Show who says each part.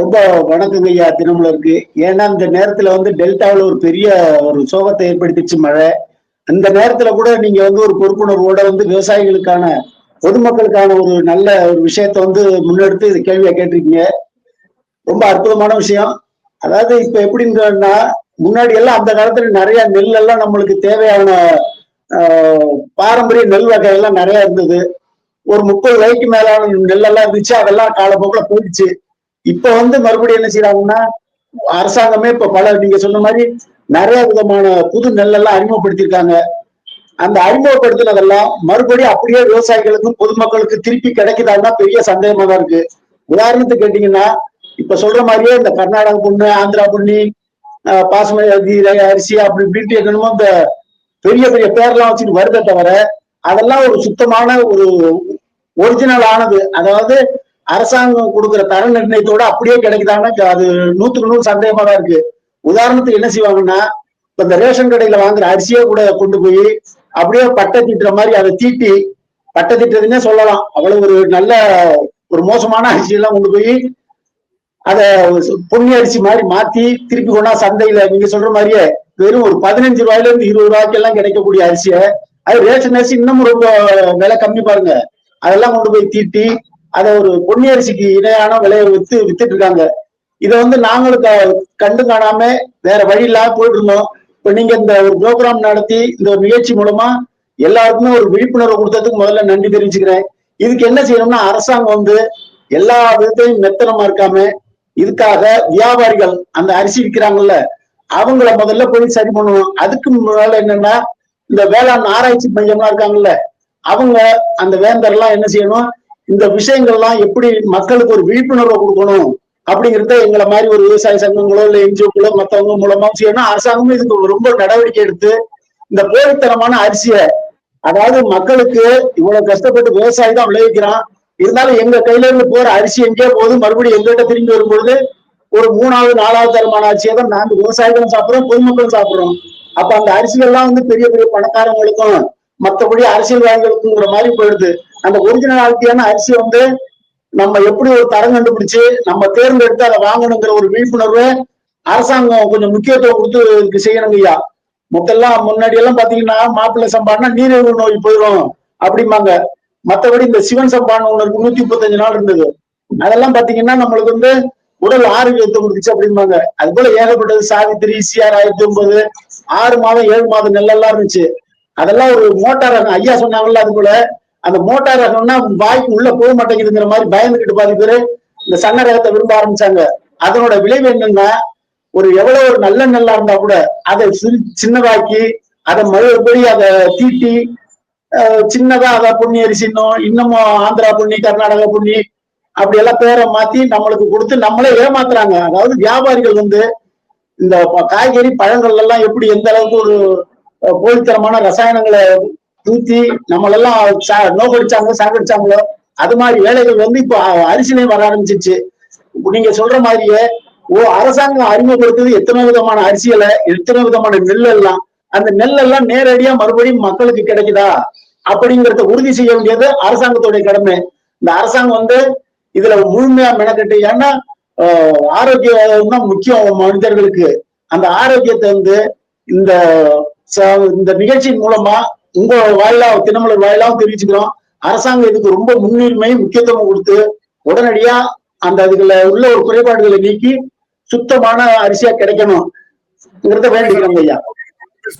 Speaker 1: ரொம்ப வணக்கங்க ஐயா தினமலருக்கு. ஏன்னா இந்த நேரத்துல வந்து டெல்டாவில் ஒரு பெரிய ஒரு சோகத்தை ஏற்படுத்திச்சு மழை. அந்த நேரத்துல கூட நீங்க வந்து ஒரு பொறுப்புணர்வோட வந்து விவசாயிகளுக்கான பொதுமக்களுக்கான ஒரு நல்ல ஒரு விஷயத்த வந்து முன்னெடுத்து இது கேள்வியா கேட்டிருக்கீங்க. ரொம்ப அற்புதமான விஷயம். அதாவது இப்ப எப்படின்னா முன்னாடி எல்லாம் அந்த காலத்துல நிறைய நெல் எல்லாம் நம்மளுக்கு தேவையான பாரம்பரிய நெல் வகையெல்லாம் நிறைய இருந்தது. ஒரு முப்பது வயதுக்கு மேலான நெல்லெல்லாம் இருந்துச்சு. அதெல்லாம் காலப்போக்கில் போயிடுச்சு. இப்ப வந்து மறுபடியும் என்ன செய்யறாங்கன்னா அரசாங்கமே இப்ப பல நீங்க சொன்ன மாதிரி நிறைய விதமான புது நெல்லெல்லாம் அறிமுகப்படுத்தியிருக்காங்க. அந்த அறிமுகப்படுத்தினதெல்லாம் மறுபடியும் அப்படியே விவசாயிகளுக்கும் பொதுமக்களுக்கு திருப்பி கிடைக்குதான்னா பெரிய சந்தேகமா தான் இருக்கு. உதாரணத்துக்கு கேட்டீங்கன்னா இப்ப சொல்ற மாதிரியே இந்த கர்நாடகா பொண்ணு ஆந்திரா புண்ணி ஆஹ் பாசுமதி அரிசி அப்படி இப்படின்ட்டு என்னமோ இந்த பெரிய பெரிய பேர்லாம் வச்சுட்டு வருதே தவிர அதெல்லாம் ஒரு சுத்தமான ஒரு ஒரிஜினல் ஆனது. அதாவது அரசாங்கம் கொடுக்குற தர நிர்ணயத்தோட அப்படியே கிடைக்குதான்னா அது நூத்துக்கு நூறு சந்தேகமா தான் இருக்கு. உதாரணத்துக்கு என்ன செய்வாங்கன்னா இப்ப இந்த ரேஷன் கடையில வாங்குற அரிசியே கூட கொண்டு போய் அப்படியே பட்டை தீட்டுற மாதிரி அதை தீட்டி பட்டை தீட்டுறதுன்னே சொல்லலாம். அவ்வளவு ஒரு நல்ல ஒரு மோசமான அரிசியெல்லாம் கொண்டு போய் அத பொன்னி அரிசி மாதிரி மாத்தி திருப்பி கொண்டா சந்தையில நீங்க சொல்ற மாதிரியே வெறும் ஒரு பதினஞ்சு ரூபாயில இருந்து இருபது ரூபாய்க்கு எல்லாம் கிடைக்கக்கூடிய அரிசியை அது ரேஷன் அரிசி இன்னமும் ரொம்ப விலை கம்மி பாருங்க. அதெல்லாம் கொண்டு போய் தீட்டி அதை ஒரு பொன்னி அரிசிக்கு இணையான விலையை வித்து வித்துட்டு இருக்காங்க இதை வந்து நாங்களும் கண்டு காணாம வேற வழி இல்லாம போயிட்டு இருந்தோம் இப்ப நீங்க இந்த ஒரு ப்ரோக்ராம் நடத்தி இந்த ஒரு நிகழ்ச்சி மூலமா எல்லாருக்குமே ஒரு விழிப்புணர்வு கொடுத்ததுக்கு முதல்ல நன்றி தெரிவிச்சுக்கிறேன். இதுக்கு என்ன செய்யணும்னா அரசாங்கம் வந்து எல்லா விதத்தையும் மெத்தனமா இருக்காம இதுக்காக வியாபாரிகள் அந்த அரிசி விற்கிறாங்கல்ல அவங்கள முதல்ல போய் சரி பண்ணணும். அதுக்கு முன்னால என்னன்னா இந்த வேளாண் ஆராய்ச்சி மையம்லாம் இருக்காங்கல்ல அவங்க அந்த வேந்தர்லாம் என்ன செய்யணும் இந்த விஷயங்கள்லாம் எப்படி மக்களுக்கு ஒரு விழிப்புணர்வை கொடுக்கணும் அப்படிங்கிறத எங்களை மாதிரி ஒரு விவசாய சங்கங்களோ இல்ல என்ஜிஓக்களோ மத்தவங்க மூலமா செய்யணும் அரசாங்கமும் இதுக்கு ரொம்ப நடவடிக்கை எடுத்து இந்த போலித்தனமான அரிசியை அதாவது மக்களுக்கு இவ்வளவு கஷ்டப்பட்டு விவசாயி தான் விளைவிக்கிறான். இருந்தாலும் எங்க கையில இருந்து போற அரிசி எங்கேயோ போது மறுபடியும் எங்கிட்ட திரும்பி வரும்பொழுது ஒரு மூணாவது நாலாவது தரமான அரிசியை தான் நாங்க விவசாயிகளும் சாப்பிடுறோம் பொதுமக்களும் சாப்பிடுறோம். அப்ப அந்த அரிசிகள்லாம் வந்து பெரிய பெரிய பணக்காரங்களுக்கும் மற்றபடி அரசியல்வாதிகளுக்குங்கிற மாதிரி போயிடுது. அந்த ஒரிஜினாலிட்டியான அரிசி வந்து நம்ம எப்படி ஒரு தரம் கண்டுபிடிச்சு நம்ம தேர்ந்தெடுத்து அதை வாங்கணுங்கிற ஒரு விழிப்புணர்வு அரசாங்கம் கொஞ்சம் முக்கியத்துவம் கொடுத்து இதுக்கு செய்யணுங்க ஐயா. மொத்தெல்லாம் முன்னாடி எல்லாம் பாத்தீங்கன்னா மாப்பிள்ளை சம்பாடுனா நீரிழிவு நோய் போயிடும் அப்படிம்பாங்க. மத்தபடி இந்த சிவன் சம்பான்னு ஒன்று நூத்தி முப்பத்தஞ்சு நாள் இருந்தது. அதெல்லாம் பாத்தீங்கன்னா நம்மளுக்கு வந்து உடல் ஆரோக்கியத்தை கொடுத்துச்சு அப்படிம்பாங்க. அது போல ஏகப்பட்டது சாவித்திரி சிஆர் ஆயிரத்தி ஒன்பது ஆறு மாதம் ஏழு மாதம் நெல்லெல்லாம் இருந்துச்சு. அதெல்லாம் ஒரு மோட்டார் ஐயா சொன்னாங்கல்ல அது போல அந்த மோட்டார் ரகம்னா வாய்க்கு உள்ள போக மாட்டேங்குதுங்கிற மாதிரி பயந்துகிட்டு பாதி பேரு இந்த சன்ன ரகத்தை விரும்ப ஆரம்பிச்சாங்க. அதனோட விளைவு என்னன்னா ஒரு எவ்வளவு ஒரு நல்ல நெல்லா இருந்தா கூட அதை சிறு சின்னதாக்கி அதை மறுபடி அதை தீட்டி சின்னதா அதை புண்ணி அரிசினும் இன்னமும் ஆந்திரா புண்ணி கர்நாடகா புண்ணி அப்படி எல்லாம் பேரை மாத்தி நம்மளுக்கு கொடுத்து நம்மளே ஏமாத்துறாங்க. அதாவது வியாபாரிகள் வந்து இந்த காய்கறி பழங்கள் எல்லாம் எப்படி எந்த அளவுக்கு ஒரு போலித்தரமான ரசாயனங்களை தூத்தி நம்மளெல்லாம் சா- அடிச்சாங்களோ சாகடிச்சாங்களோ அது மாதிரி வேலைகள் வந்து இப்போ அரிசிலையும் வர ஆரம்பிச்சிச்சு. நீங்க சொல்ற மாதிரியே ஓ அரசாங்கம் அறிமுகப்படுத்துறது எத்தனை விதமான அரிசிகளை எத்தனை விதமான நெல் எல்லாம் அந்த நெல் எல்லாம் நேரடியா மறுபடியும் மக்களுக்கு கிடைக்குதா? அப்படிங்கறத உறுதி செய்ய வேண்டியது அரசாங்கத்துடைய கடமை. இந்த அரசாங்கம் வந்து இதுல முழுமையா மெனக்கட்டு ஏன்னா ஆரோக்கியம் தான் முக்கியம் மனிதர்களுக்கு. அந்த ஆரோக்கியத்தை வந்து இந்த ச- இந்த நிகழ்ச்சியின் மூலமா உங்க வாயிலா தினமலர் வாயிலாவும் தெரிவிச்சுக்கிறோம். அரசாங்கம் இதுக்கு ரொம்ப முன்னுரிமை முக்கியத்துவம் கொடுத்து உடனடியா அந்த அதுல உள்ள ஒரு குறைபாடுகளை நீக்கி சுத்தமான அரிசியா கிடைக்கணும். வேண்டிக்கிறோம் ஐயா.